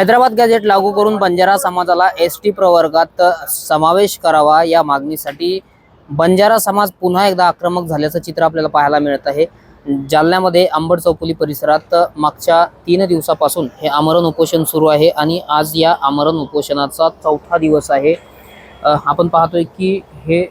Hyderabad gadget लागू करून बंजारा समाजाला एस टी प्रवर्गात समावेश करावा या मागणीसाठी बंजारा समाज पुन्हा एकदा आक्रमक झाल्याचं चित्र आपल्याला पाहायला मिळत आहे. जालन्यामध्ये अंबड चौफुली परिसरात मागच्या तीन दिवसापासून हे आमरण उपोषण सुरू आहे आणि आज या आमरण उपोषणाचा चौथा दिवस आहे. आपण पाहतोय की हे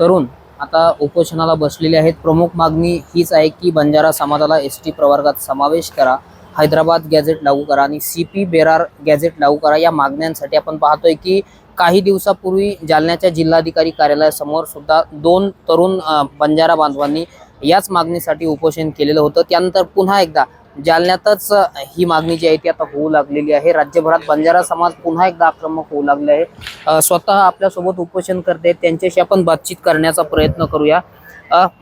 तरुण आता उपोषणाला बसलेले आहेत. प्रमुख मागणी हीच आहे की बंजारा समाजाला एस टी प्रवर्गात समावेश करा. हैदराबाद गॅझेट लागू करा आणि सी पी बेरार गॅझेट लागू करा या मागण्यांसाठी आपण पाहतोय की काही दिवसापूर्वी जालन्याच्या जिल्हाधिकारी कार्यालयासमोर सुद्धा दोन तरुण बंजारा बांधवांनी याच मागणीसाठी उपोषण केलेलं होतं. त्यानंतर पुन्हा एकदा जालन्यातच ही मागणी जी आहे ती आता होऊ लागलेली आहे. राज्यभरात बंजारा समाज पुन्हा एकदा आक्रमक होऊ लागले आहे. स्वतः आपल्यासोबत उपोषण करते त्यांच्याशी आपण बातचीत करण्याचा प्रयत्न करूया.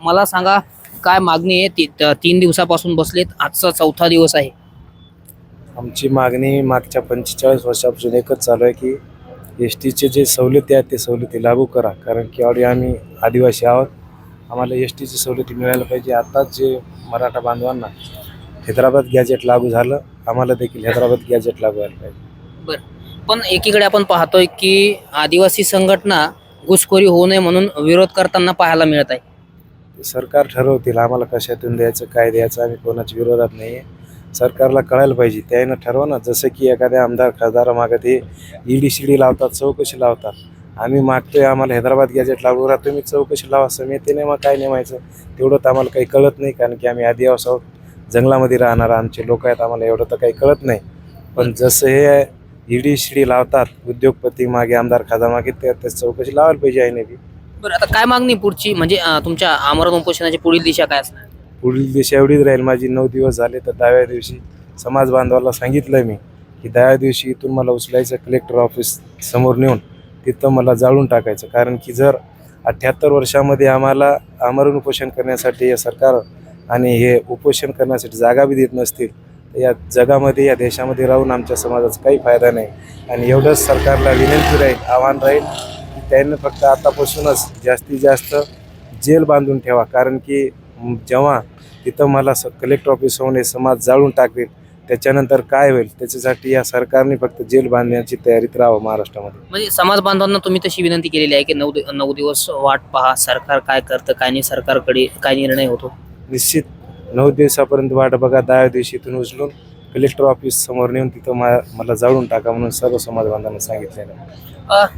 मला सांगा काय मागणी आहे? ती तीन दिवसापासून बसलेत आजचा चौथा दिवस आहे. आमची मागणी मागच्या पंचेचाळीस वर्षापासून एकच चालू आहे की एस टीचे जे सवलती आहेत ते सवलती लागू करा. कारण की ऑलरेडी आम्ही आदिवासी आहोत. आम्हाला एस टीची सवलती मिळायला पाहिजे. आताच जे मराठा बांधवांना हैदराबाद गॅजेट लागू झालं आम्हाला देखील हैदराबाद गॅजेट लागू व्हायला पाहिजे. पण एकीकडे आपण पाहतोय की आदिवासी संघटना घुसखोरी होऊ नये म्हणून विरोध करताना पाहायला मिळत आहे. सरकार ठरवतील आम्हाला कशातून द्यायचं काय द्यायचं आम्ही कोणाच्या विरोधात नाही आहे सरकारला कळायला पाहिजे. त्यानं ठरवा ना. जसं की एखाद्या आमदार खासदारामागं ते ईडी सी डी लावतात चौकशी लावतात. आम्ही मागतोय आम्हाला हैदराबाद गॅजेट लागू राहा तुम्ही चौकशी लावा. समिती नेमा काय नेमायचं? तेवढं तर आम्हाला काही कळत नाही कारण की आम्ही आदिवासी आहोत. जंगलामध्ये राहणार आमचे लोक आहेत आम्हाला एवढं तर काही कळत नाही. पण जसं हे ईडी शिडी लावतात उद्योगपती मागे आमदार खासदार मागे त्या चौकशी लावायला पाहिजे आहे बी. बरं आता काय मागणी पुढची? म्हणजे तुमच्या आमरण उपोषणाची पुढील दिशा काय असणार? पुढील दिवशी एवढीच राहील. माझी नऊ दिवस झाले तर दहाव्या दिवशी समाज बांधवाला सांगितलं मी की दहाव्या दिवशी इथून मला उचलायचं कलेक्टर ऑफिस समोर नेऊन तिथं मला जाळून टाकायचं. कारण की जर अठ्ठ्याहत्तर वर्षामध्ये आम्हाला आमरण उपोषण करण्यासाठी हे सरकार आणि हे उपोषण करण्यासाठी जागा बी देत नसतील तर या जगामध्ये या देशामध्ये राहून आमच्या समाजाचा काही फायदा नाही. आणि एवढंच सरकारला विनंती राहील आव्हान राहील की त्यांनी फक्त आतापासूनच जास्तीत जास्त जेल बांधून ठेवा. कारण की जेव्हा तिथं मला स कलेक्टर ऑफिस होऊन हे समाज जाळून टाकेल त्याच्यानंतर काय होईल? त्याच्यासाठी या सरकारने फक्त जेल बांधण्याची तयारीत राहावं महाराष्ट्रामध्ये. म्हणजे समाज बांधवांना तुम्ही तशी विनंती केलेली आहे की नऊ दि- नऊ दिवस वाट पहा सरकार काय करतं काय नाही सरकारकडे काय निर्णय होतो? निश्चित नऊ दिवसापर्यंत वाट बघा दहा दिवशी इथून उचलून कलेक्टर ऑफिस समोर नेऊन तिथं मला जाळून टाका म्हणून सर्व समाज बांधवांना सांगितलेलं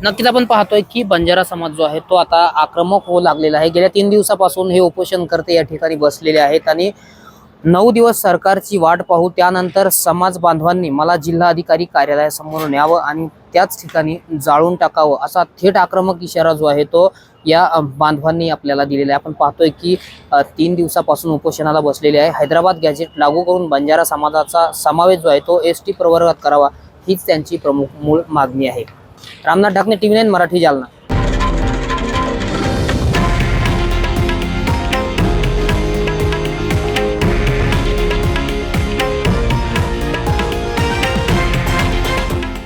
नक्कीच आपण पाहतोय की बंजारा समाज जो आहे तो आता आक्रमक होऊ लागलेला आहे. गेल्या तीन दिवसापासून हे उपोषण करते या ठिकाणी बसलेले आहेत आणि नऊ दिवस सरकारची वाट पाहू त्यानंतर समाज बांधवांनी मला जिल्हाधिकारी कार्यालयासमोर न्यावं आणि त्याच ठिकाणी जाळून टाकावं असा थेट आक्रमक इशारा जो आहे तो या बांधवांनी आपल्याला दिलेला आहे. आपण पाहतोय की तीन दिवसापासून उपोषणाला बसलेले आहे. हैदराबाद गॅजेट लागू करून बंजारा समाजाचा समावेश जो आहे तो एस टी प्रवर्गात करावा हीच त्यांची प्रमुख मूळ मागणी आहे. Ramnath Dhakne TV nine Marathi Jalna.